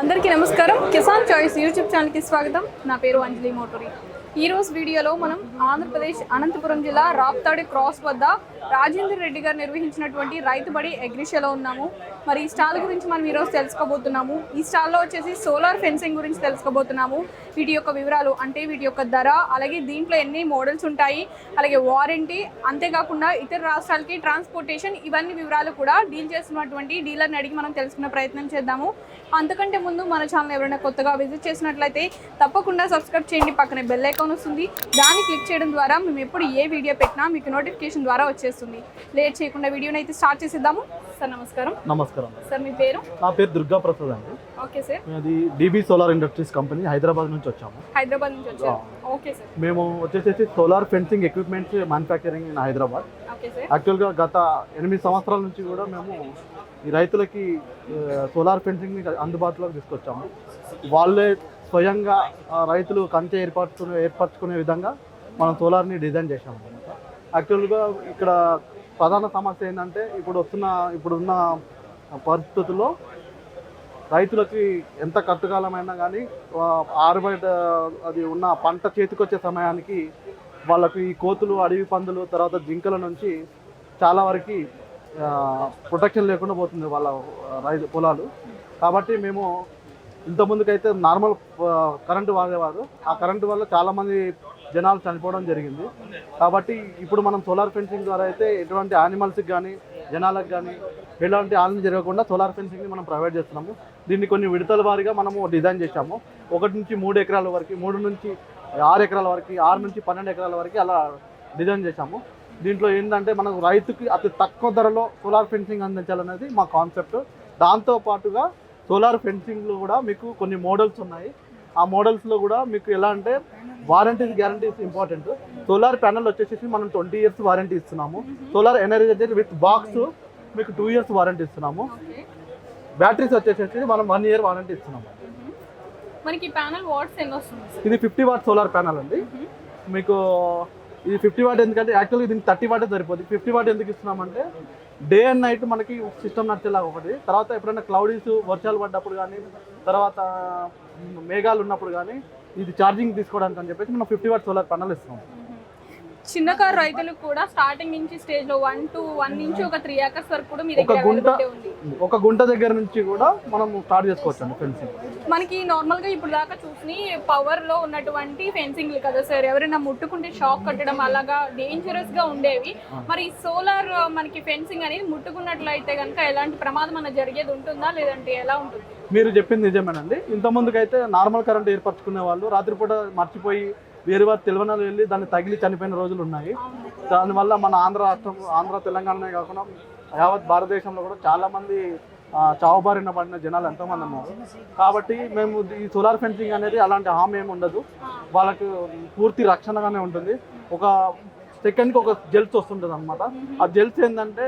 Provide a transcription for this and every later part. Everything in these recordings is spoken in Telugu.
అందరికీ నమస్కారం. కిసాన్ చాయిస్ యూట్యూబ్ ఛానల్కి స్వాగతం. నా పేరు అంజలి మోటూరి. ఈరోజు వీడియోలో మనం ఆంధ్రప్రదేశ్ అనంతపురం జిల్లా రాప్తాడి క్రాస్ వద్ద రాజేందర్ రెడ్డి గారు నిర్వహించినటువంటి రైతు బడి ఉన్నాము. మరి ఈ స్టాల్ గురించి మనం ఈరోజు తెలుసుకోబోతున్నాము. ఈ స్టాల్లో వచ్చేసి సోలార్ ఫెన్సింగ్ గురించి తెలుసుకోబోతున్నాము. వీటి యొక్క వివరాలు అంటే వీటి యొక్క ధర అలాగే దీంట్లో ఎన్ని మోడల్స్ ఉంటాయి అలాగే వారంటీ అంతేకాకుండా ఇతర రాష్ట్రాలకి ట్రాన్స్పోర్టేషన్ ఇవన్నీ వివరాలు కూడా డీల్ చేస్తున్నటువంటి డీలర్ని అడిగి మనం తెలుసుకునే ప్రయత్నం చేద్దాము. అంతకంటే ముందు మన ఛానల్ ఎవరైనా కొత్తగా విజిట్ చేసినట్లయితే తప్పకుండా సబ్స్క్రైబ్ చేయండి. పక్కనే బెల్ ఐకాన్ వస్తుంది. దాన్ని క్లిక్ చేయడం ద్వారా మేము ఎప్పుడు ఏ వీడియో పెట్టినా మీకు నోటిఫికేషన్ ద్వారా వచ్చేస్తుంది. లేట్ చేయకుండా వీడియోని అయితే స్టార్ట్ చేసేద్దాము. సార్ నమస్కారం. నమస్కారం. సార్ మీ పేరు? నా పేరు దుర్గా ప్రసాద్ అండి. ఓకే సార్ అది DB solar industries company Hyderabad నుంచి వచ్చాము. హైదరాబాద్ నుంచి వచ్చారు. ఓకే సార్ మేము వచ్చేసేసి solar fencing equipments manufacturing in Hyderabad. Okay sir యాక్చువల్గా గత ఎనిమిది సంవత్సరాల నుంచి కూడా మేము ఈ రైతులకి సోలార్ ఫెన్సింగ్ని అందుబాటులోకి తీసుకొచ్చాము. వాళ్ళే స్వయంగా రైతులు కంచె ఏర్పరచుకునే ఏర్పరచుకునే విధంగా మనం సోలార్ని డిజైన్ చేసాము యాక్చువల్గా ఇక్కడ ప్రధాన సమస్య ఏంటంటే ఇప్పుడు వస్తున్న ఇప్పుడున్న పరిస్థితుల్లో రైతులకి ఎంత కట్టుకాలమైనా కానీ ఆరుబయట అది ఉన్న పంట చేతికొచ్చే సమయానికి వాళ్ళకి ఈ కోతులు అడవి పందులు తర్వాత జింకల నుంచి చాలా వరకు ప్రొటెక్షన్ లేకుండా పోతుంది వాళ్ళ రైతు పొలాలు. కాబట్టి మేము ఇంతకుముందుకైతే నార్మల్ కరెంటు వాడేవారు. ఆ కరెంటు వల్ల చాలామంది జనాలు చనిపోవడం జరిగింది. కాబట్టి ఇప్పుడు మనం సోలార్ ఫెన్సింగ్ ద్వారా అయితే ఎటువంటి యానిమల్స్కి కానీ జనాలకు కానీ ఎలాంటి హాని జరగకుండా సోలార్ ఫెన్సింగ్ని మనం ప్రొవైడ్ చేస్తున్నాము. దీన్ని కొన్ని విడతల వారీగా మనము డిజైన్ చేశాము. ఒకటి నుంచి మూడు ఎకరాల వరకు మూడు నుంచి ఆరు ఎకరాల వరకు ఆరు నుంచి పన్నెండు ఎకరాల వరకు అలా డిజైన్ చేశాము. దీంట్లో ఏంటంటే మనకు రైతుకి అతి తక్కువ ధరలో సోలార్ ఫెన్సింగ్ అందించాలనేది మా కాన్సెప్ట్. దాంతో పాటుగా సోలార్ ఫెన్సింగ్లో కూడా మీకు కొన్ని మోడల్స్ ఉన్నాయి. ఆ మోడల్స్లో కూడా మీకు ఎలా అంటే warranties guarantees important. Solar panel వచ్చేసి మనం ట్వంటీ ఇయర్స్ వారంటీ ఇస్తున్నాము. సోలార్ ఎనర్జీ విత్ బాక్స్ మీకు టూ ఇయర్స్ వారంటీ ఇస్తున్నాము. బ్యాటరీస్ వచ్చేసి మనం వన్ ఇయర్ వారంటీ ఇస్తున్నాము. మనకి ప్యానల్ వాట్స్ ఎన్ని వస్తుంది సార్? ఇది ఫిఫ్టీ వాట్ సోలార్ ప్యానల్ అండి. మీకు ఇది ఫిఫ్టీ వాట్ ఎందుకంటే యాక్చువల్గా దీనికి థర్టీ వాటే సరిపోతుంది ఫిఫ్టీ వాట్ ఎందుకు ఇస్తున్నామంటే డే అండ్ నైట్ మనకి సిస్టమ్ నడిచేలాగా ఒకటి. తర్వాత ఎప్పుడైనా క్లౌడీస్ వర్షాలు పడ్డప్పుడు కానీ తర్వాత మేఘాలు ఉన్నప్పుడు కానీ ఇది ఛార్జింగ్ తీసుకోవడానికి అని చెప్పేసి మనం ఫిఫ్టీ వాట్ సోలార్ ప్యానల్ ఇస్తున్నాం చిన్న కారు రైతులకు కూడా స్టార్టింగ్ నుంచి స్టేజ్లో వన్ టు వన్ నుంచి ఒక త్రీ ఏకర్స్ వరకు కూడా మీ దగ్గర గుంట ఒక గుంట దగ్గర నుంచి కూడా మనం స్టార్ట్ చేసుకోవచ్చు అండి ఫెన్సింగ్ మనకి నార్మల్గా ఇప్పుడు దాకా చూసి పవర్లో ఉన్నటువంటి ఫెన్సింగ్లు కదా సార్ ఎవరైనా ముట్టుకుంటే షాక్ కట్టడం అలాగా డేంజరస్గా ఉండేవి. మరి సోలార్ మనకి ఫెన్సింగ్ అనేది ముట్టుకున్నట్లయితే కనుక ఎలాంటి ప్రమాదం అన్న జరిగేది ఉంటుందా? లేదంటే ఎలా ఉంటుంది? మీరు చెప్పింది నిజమేనండి. ఇంతకుముందుకైతే నార్మల్ కరెంట్ ఏర్పరచుకునే వాళ్ళు రాత్రిపూట మర్చిపోయి వేరే వారు వాళ్ళు వెళ్ళి దాన్ని తగిలి చనిపోయిన రోజులు ఉన్నాయి. దానివల్ల మన ఆంధ్ర రాష్ట్రం ఆంధ్ర తెలంగాణనే కాకుండా యావత్ భారతదేశంలో కూడా చాలా మంది పడిన జనాలు ఎంతోమంది ఉన్నారు. కాబట్టి మేము ఈ సోలార్ ఫెన్సింగ్ అనేది అలాంటి హామీ ఏమి ఉండదు. వాళ్ళకు పూర్తి రక్షణగానే ఉంటుంది. ఒక సెకండ్కి ఒక జెల్స్ వస్తుంటుంది అనమాట ఆ జెల్స్ ఏంటంటే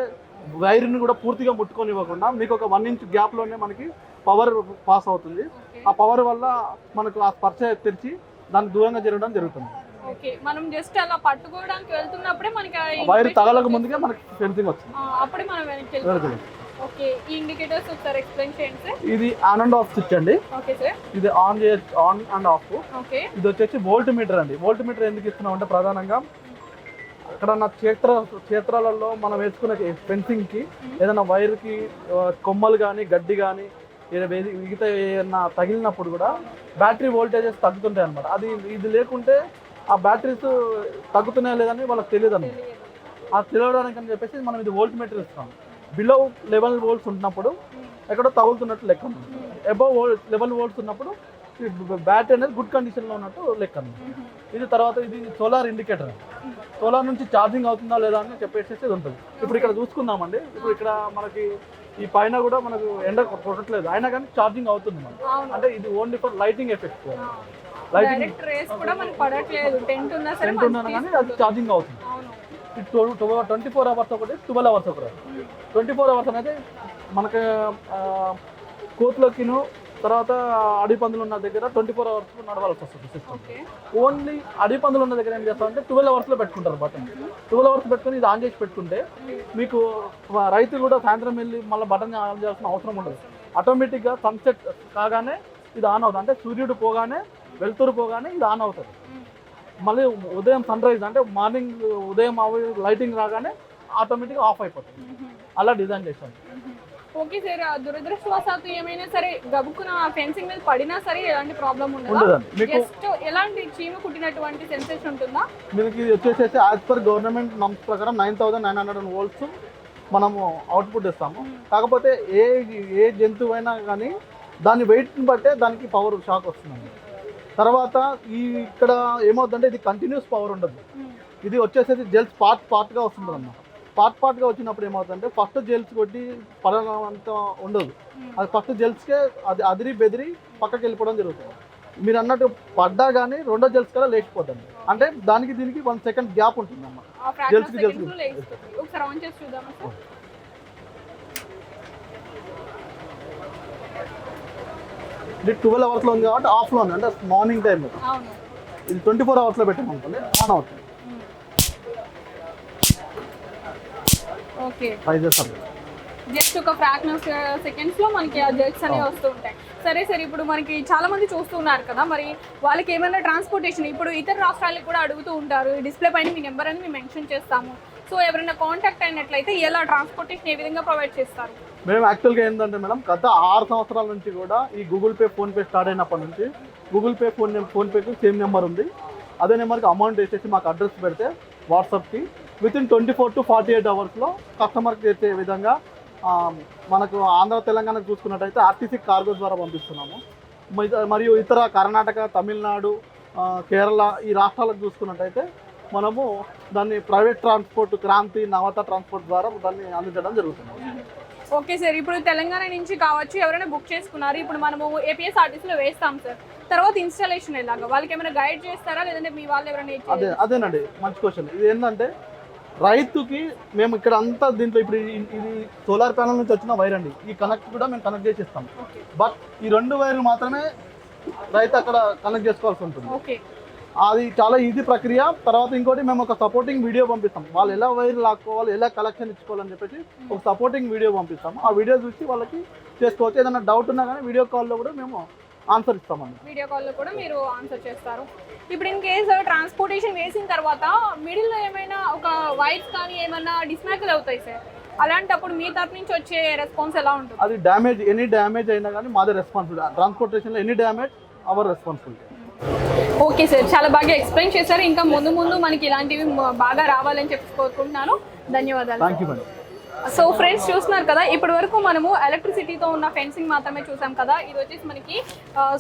వైర్ని కూడా పూర్తిగా ముట్టుకొని ఇవ్వకుండా మీకు ఒక వన్ ఇంచ్ గ్యాప్లోనే మనకి పవర్ పాస్ అవుతుంది. ఆ పవర్ వల్ల మనకు ఆ స్పర్శ తెరిచి దానికి దూరంగా జరగడం జరుగుతుంది. ఓకే మనం జస్ట్ అలా పట్టుకోవడానికి వెళ్తున్నప్పుడే మనకి వైర్ తగలక ముందుగా మనకి ఫెన్సింగ్ వచ్చింది అప్పుడే మనం వెనక్కి వెళ్తాం. ఓకే ఈ ఇండికేటర్స్ ఒకసారి ఎక్స్ప్లెయిన్ చేయండి సార్. ఇది ఆన్ అండ్ ఆఫ్ స్విచ్ అండి. Okay sir. ఇది on on and off okay. ఇది వచ్చేసి వోల్ట్ మీటర్ అండి. వోల్ట్ మీటర్ ఎందుకు ఇస్తున్నాం అంటే ప్రధానంగా అక్కడ నా క్షేత్ర క్షేత్రాలలో మనం వేసుకునే ఫెన్సింగ్కి ఏదైనా వైర్కి కొమ్మలు కానీ గడ్డి కానీ మిగతా ఏదైనా తగిలినప్పుడు కూడా బ్యాటరీ వోల్టేజెస్ తగ్గుతుంటాయి అనమాట అది ఇది లేకుంటే ఆ బ్యాటరీస్ తగ్గుతున్నాయా లేదని వాళ్ళకి తెలియదు. అనమాట ఆ తెలియడానికి అని చెప్పేసి మనం ఇది వోల్ట్ మీటర్ ఇస్తాం. బిలో లెవెల్ వోల్ట్స్ ఉన్నప్పుడు ఎక్కడో తగులుతున్నట్టు లెక్క అబౌవ్ లెవెల్ వోల్ట్స్ ఉన్నప్పుడు బ్యాటరీ అనేది గుడ్ కండిషన్లో ఉన్నట్టు లెక్క అన్నమాట. ఇది తర్వాత ఇది సోలార్ ఇండికేటర్ సోలార్ నుంచి ఛార్జింగ్ అవుతుందా లేదా అని చెప్పేసి ఇది ఉంటుంది. ఇప్పుడు ఇక్కడ చూసుకుందామండి. ఇప్పుడు ఇక్కడ మనకి ఈ పైన కూడా మనకు ఎండ కొట్టట్లేదు. అయినా కానీ ఛార్జింగ్ అవుతుంది మనకి. అంటే ఇది only for lighting effect direct rays కూడా మనకి పడట్లేదు. టెంట్ ఉన్నా సరే కరెంట్ ఉన్నాను కానీ అది ఛార్జింగ్ అవుతుంది. ట్వంటీ ఫోర్ అవర్స్ ఒకటి ట్వెల్వ్ అవర్స్ ఒకటి ట్వంటీ ఫోర్ అవర్స్ అనేది మనకి కోతులకిను తర్వాత అడవి పందులు ఉన్న దగ్గర ట్వంటీ ఫోర్ అవర్స్ నడవాల్సి వస్తుంది సిస్టమ్ ఓన్లీ అడవి పందులు ఉన్న దగ్గర ఏం చేస్తారంటే ట్వెల్వ్ అవర్స్లో పెట్టుకుంటారు బటన్ ట్వెల్వ్ అవర్స్ పెట్టుకుని ఇది ఆన్ చేసి పెట్టుకుంటే మీకు రైతు కూడా సాయంత్రం వెళ్ళి మళ్ళీ బటన్ ఆన్ చేయాల్సిన అవసరం ఉండదు. ఆటోమేటిక్గా సన్సెట్ కాగానే ఇది ఆన్ అవుతుంది. అంటే సూర్యుడు పోగానే వెలుతురు పోగానే ఇది ఆన్ అవుతుంది. మళ్ళీ ఉదయం సన్ రైజ్ అంటే మార్నింగ్ ఉదయం లైటింగ్ రాగానే ఆటోమేటిక్గా ఆఫ్ అయిపోతుంది. అలా డిజైన్ చేశాను. ఓకే సార్ దురదృష్టవశాత్తు ఏమైనా సరే గబుక్కున ఫెన్సింగ్ మీద పడినా సరే ఎలాంటి ప్రాబ్లం ఉండదు? జస్ట్ ఎలాంటి చీమ కుట్టినటువంటి సెన్సేషన్ ఉంటుందా? మీకు ఇది వచ్చేసేసి యాజ్ పర్ గవర్నమెంట్ నమ్స్ ప్రకారం nine thousand nine hundred volts మనము అవుట్పుట్ ఇస్తాము. కాకపోతే ఏ ఏ జంతువు అయినా కానీ దాని వెయిట్ని బట్టే దానికి పవర్ షాక్ వస్తుందండి. తర్వాత ఈ ఇక్కడ ఏమవుతుందంటే ఇది కంటిన్యూస్ పవర్ ఉండదు. ఇది వచ్చేసేసి జెల్స్ పార్ట్ పార్ట్గా వస్తుంది అన్నమాట పార్ట్ పార్ట్గా వచ్చినప్పుడు ఏమవుతుందంటే ఫస్ట్ జెల్స్ కొట్టి పడడం అంత ఉండదు అది ఫస్ట్ జెల్స్కే అది అదిరి బెదిరి పక్కకి వెళ్ళిపోవడం జరుగుతుంది. మీరు అన్నట్టు పడ్డా కానీ రెండో జెల్స్ కల్లా లేచిపోతుంది. అంటే దానికి దీనికి వన్ సెకండ్ గ్యాప్ ఉంటుంది అన్నమాట ఆ fraction Gels of కి gels seconds లో లేస్తుంది. ఒకసారి ఆన్ చేసి చూద్దామా సార్ ఇది ట్వెల్వ్ అవర్స్లో ఉంది కాబట్టి ఆఫ్లో ఉంది. అంటే మార్నింగ్ టైం ఇది ట్వంటీ ఫోర్ అవర్స్లో పెట్టామనుకోండి ఆన్ అవుతుంది జస్ట్ ఒక ఫ్రాక్షన్ ఆఫ్ సెకండ్స్లో మనకి ఆ జెట్స్ అనేవి వస్తూ ఉంటాయి. సరే సరే ఇప్పుడు మనకి చాలా మంది చూస్తున్నారు కదా మరి వాళ్ళకి ఏమైనా ట్రాన్స్పోర్టేషన్ ఇప్పుడు ఇతర రాష్ట్రాలకు కూడా అడుగుతూ ఉంటారు డిస్ప్లే పైన మీ నెంబర్ అని మేము మెన్షన్ చేస్తాము. సో ఎవరైనా కాంటాక్ట్ అయినట్లయితే ఎలా ట్రాన్స్పోర్టేషన్ ఏ విధంగా ప్రొవైడ్ చేస్తారు? మేము యాక్చువల్గా ఏంటంటే మేడం గత ఆరు సంవత్సరాల నుంచి కూడా ఈ గూగుల్ పే ఫోన్పే స్టార్ట్ అయినప్పటి నుంచి గూగుల్ పే ఫోన్ ఫోన్పేకి సేమ్ నెంబర్ ఉంది. అదే నెంబర్కి అమౌంట్ వేసేసి మాకు అడ్రస్ పెడితే వాట్సాప్కి within twenty four to forty eight అవర్స్లో కస్టమర్కి చేసే విధంగా మనకు ఆంధ్ర తెలంగాణ చూసుకున్నట్టయితే ఆర్టీసీ కార్గో ద్వారా పంపిస్తున్నాము. మరియు ఇతర కర్ణాటక తమిళనాడు కేరళ ఈ రాష్ట్రాలకు చూసుకున్నట్టయితే మనము దాన్ని private transport Kranthi Navata transport ద్వారా దాన్ని అందించడం జరుగుతుంది. ఓకే సార్ ఇప్పుడు తెలంగాణ నుంచి కావచ్చు ఎవరైనా బుక్ చేసుకున్నారు. ఇప్పుడు మనము ఏపీఎస్ ఆర్టీసీలో వేస్తాం సార్. తర్వాత ఇన్స్టాలేషన్ ఎలాగా? వాళ్ళకి ఏమైనా గైడ్ చేస్తారా? లేదంటే మీ వాళ్ళు ఎవరైనా అదే అదేనండి మంచి క్వశ్చన్ ఇది ఏంటంటే రైతుకి మేము ఇక్కడ అంతా దీంట్లో ఇప్పుడు ఇది సోలార్ ప్యానల్ నుంచి వచ్చిన వైర్ అండి. ఈ కనెక్ట్ కూడా మేము కనెక్ట్ చేసి ఇస్తాం. బట్ ఈ రెండు వైర్లు మాత్రమే రైతు అక్కడ కనెక్ట్ చేసుకోవాల్సి ఉంటుంది. ఓకే. అది చాలా ఈజీ ప్రక్రియ. తర్వాత ఇంకోటి మేము ఒక సపోర్టింగ్ వీడియో పంపిస్తాం. వాళ్ళు ఎలా వైర్ లాక్కోవాలి ఎలా కలెక్షన్ ఇచ్చుకోవాలని చెప్పేసి ఒక సపోర్టింగ్ వీడియో పంపిస్తాం. ఆ వీడియో చూసి వాళ్ళకి చేసుకోవచ్చు. ఏదైనా డౌట్ ఉన్నా కానీ వీడియో కాల్లో కూడా మేము ఆన్సర్ ఇస్తామండి. వీడియో కాల్లో కూడా మీరు ఆన్సర్ చేస్తారు. ఇప్పుడు ఇన్ కేసు ట్రాన్స్పోర్టేషన్ వేసిన తర్వాత మిడిల్లో ఏమైనా ఒక వైర్స్ కానీ ఏమైనా డిస్మాకిల్ అవుతాయి సార్? అలాంటప్పుడు మీ తరపు నుంచి వచ్చే రెస్పాన్స్ ఎలా ఉంటుంది? అది డ్యామేజ్ ఎనీ డ్యామేజ్ అయినా కానీ మాదే responsibility ట్రాన్స్పోర్టేషన్లో any damage our responsibility okay sir చాలా బాగా ఎక్స్ప్లెయిన్ చేశారు. ఇంకా ముందు ముందు మనకి ఇలాంటివి బాగా రావాలని చెప్పి కోరుకుంటున్నాను. ధన్యవాదాలు thank you madam so friends చూస్తున్నారు కదా ఇప్పటి వరకు మనము ఎలక్ట్రిసిటీతో ఉన్న ఫెన్సింగ్ మాత్రమే చూసాం కదా. ఇది వచ్చేసి మనకి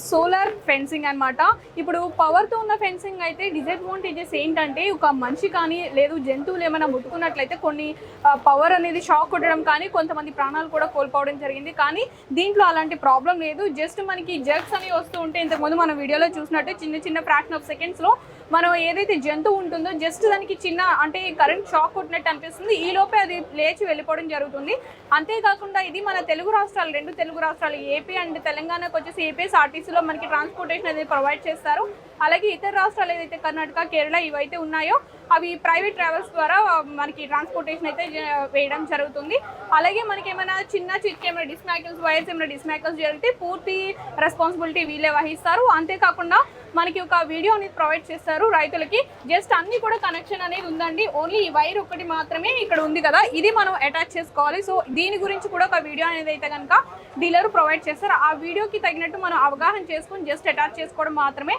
సోలార్ ఫెన్సింగ్ అనమాట ఇప్పుడు పవర్తో ఉన్న ఫెన్సింగ్ అయితే డిసడ్వాంటేజెస్ ఏంటంటే ఒక మనిషి కానీ లేదు జంతువులు ఏమైనా ముట్టుకున్నట్లయితే కొన్ని పవర్ అనేది షాక్ కొట్టడం కానీ కొంతమంది ప్రాణాలు కూడా కోల్పోవడం జరిగింది. కానీ దీంట్లో అలాంటి ప్రాబ్లం లేదు. జస్ట్ మనకి జగ్స్ అనేవి వస్తూ ఉంటే ఇంతకుముందు మనం వీడియోలో చూసినట్టు చిన్న చిన్న ఫ్రాక్షన్ ఆఫ్ సెకండ్స్లో మనం ఏదైతే జంతువు ఉంటుందో జస్ట్ దానికి చిన్న అంటే కరెంట్ షాక్ కొట్టినట్టు అనిపిస్తుంది. ఈ లోపే అది లేచి వెళ్ళిపోవడం జరుగుతుంది. అంతేకాకుండా ఇది మన తెలుగు రాష్ట్రాలు రెండు తెలుగు రాష్ట్రాలు ఏపీ అండ్ తెలంగాణకు వచ్చేసి ఏపీఎస్ఆర్టీసీలో మనకి ట్రాన్స్పోర్టేషన్ అనేది ప్రొవైడ్ చేస్తారు. అలాగే ఇతర రాష్ట్రాలు ఏదైతే కర్ణాటక కేరళ ఇవైతే ఉన్నాయో అవి ప్రైవేట్ ట్రావెల్స్ ద్వారా మనకి ట్రాన్స్పోర్టేషన్ అయితే వేయడం జరుగుతుంది. అలాగే మనకి ఏమైనా చిన్న చిన్న ఏమైనా డిస్మాకిల్స్ వైర్స్ ఏమైనా డిస్మాకిల్స్ జరిగితే పూర్తి రెస్పాన్సిబిలిటీ వీళ్ళే వహిస్తారు. అంతేకాకుండా మనకి ఒక వీడియో అనేది ప్రొవైడ్ చేస్తారు రైతులకి. జస్ట్ అన్ని కూడా కనెక్షన్ అనేది ఉందండి. ఓన్లీ ఈ వైర్ ఒకటి మాత్రమే ఇక్కడ ఉంది కదా. ఇది మనం అటాచ్ చేసుకోవాలి. సో దీని గురించి కూడా ఒక వీడియో అనేది అయితే కనుక డీలర్ ప్రొవైడ్ చేస్తారు. ఆ వీడియోకి తగినట్టు మనం అవగాహన చేసుకొని జస్ట్ అటాచ్ చేసుకోవడం మాత్రమే.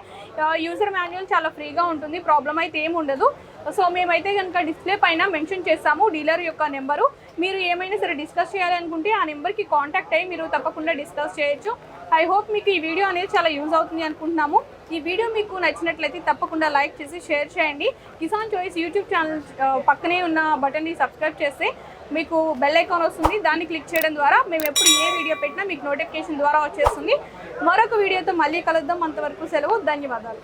యూజర్ మాన్యువల్ చాలా ఫ్రీగా ఉంటుంది. ప్రాబ్లం అయితే ఏమి ఉండదు. సో మేమైతే కనుక డిస్ప్లే పైన మెన్షన్ చేస్తాము డీలర్ యొక్క నెంబరు మీరు ఏమైనా సరే డిస్కస్ చేయాలనుకుంటే ఆ నెంబర్కి కాంటాక్ట్ అయ్యి మీరు తప్పకుండా డిస్కస్ చేయొచ్చు. ఐ హోప్ మీకు ఈ వీడియో అనేది చాలా యూజ్ అవుతుంది అనుకుంటున్నాము. ఈ వీడియో మీకు నచ్చినట్లయితే తప్పకుండా లైక్ చేసి షేర్ చేయండి. కిసాన్ చాయిస్ యూట్యూబ్ ఛానల్ పక్కనే ఉన్న బటన్ని సబ్స్క్రైబ్ చేస్తే మీకు బెల్ ఐకాన్ వస్తుంది. దాన్ని క్లిక్ చేయడం ద్వారా మేము ఎప్పుడు ఏ వీడియో పెట్టినా మీకు నోటిఫికేషన్ ద్వారా వచ్చేస్తుంది. మరొక వీడియోతో మళ్ళీ కలుద్దాం. అంతవరకు సెలవు. ధన్యవాదాలు.